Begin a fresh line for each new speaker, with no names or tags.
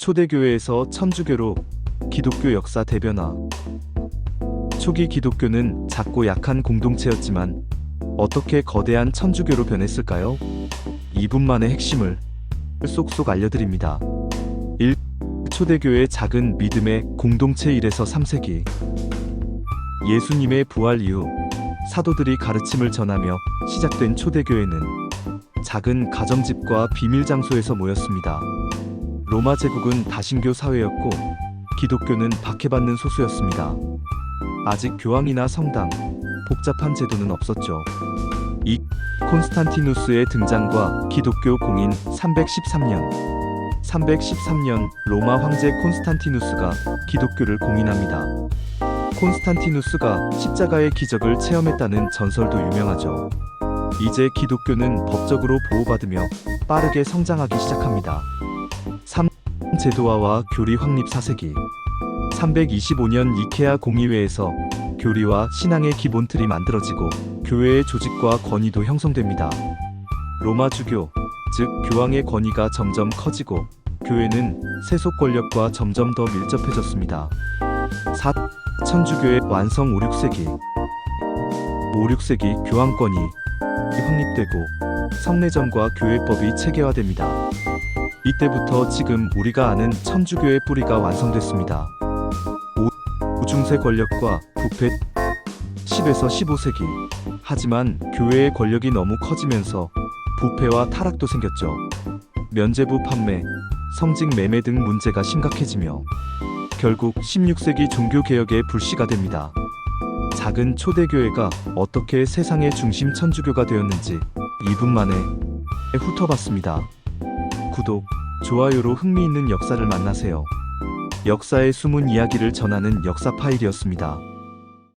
초대교회에서 천주교로 기독교 역사 대변화. 초기 기독교는 작고 약한 공동체였지만 어떻게 거대한 천주교로 변했을까요? 2분만의 핵심을 쏙쏙 알려드립니다. 1. 초대교회 작은 믿음의 공동체 1에서 3세기. 예수님의 부활 이후 사도들이 가르침을 전하며 시작된 초대교회는 작은 가정집과 비밀 장소에서 모였습니다. 로마 제국은 다신교 사회였고 기독교는 박해받는 소수였습니다. 아직 교황이나 성당, 복잡한 제도는 없었죠. 이 콘스탄티누스의 등장과 기독교 공인 313년 313년 로마 황제 콘스탄티누스가 기독교를 공인합니다. 콘스탄티누스가 십자가의 기적을 체험했다는 전설도 유명하죠. 이제 기독교는 법적으로 보호받으며 빠르게 성장하기 시작합니다. 3. 제도화와 교리 확립 4세기 325년 이케아 공의회에서 교리와 신앙의 기본 틀이 만들어지고 교회의 조직과 권위도 형성됩니다. 로마 주교, 즉 교황의 권위가 점점 커지고 교회는 세속 권력과 점점 더 밀접해졌습니다. 4. 천주교의 완성 5, 6세기 5, 6세기 교황권이 확립되고 성례전과 교회법이 체계화됩니다. 이때부터 지금 우리가 아는 천주교의 뿌리가 완성됐습니다. 오- 오중세 권력과 부패 10에서 15세기 하지만 교회의 권력이 너무 커지면서 부패와 타락도 생겼죠. 면제부 판매, 성직 매매 등 문제가 심각해지며 결국 16세기 종교개혁의 불씨가 됩니다. 작은 초대교회가 어떻게 세상의 중심 천주교가 되었는지 2분 만에 훑어봤습니다. 구독, 좋아요로 흥미있는 역사를 만나세요. 역사의 숨은 이야기를 전하는 역사 파일이었습니다.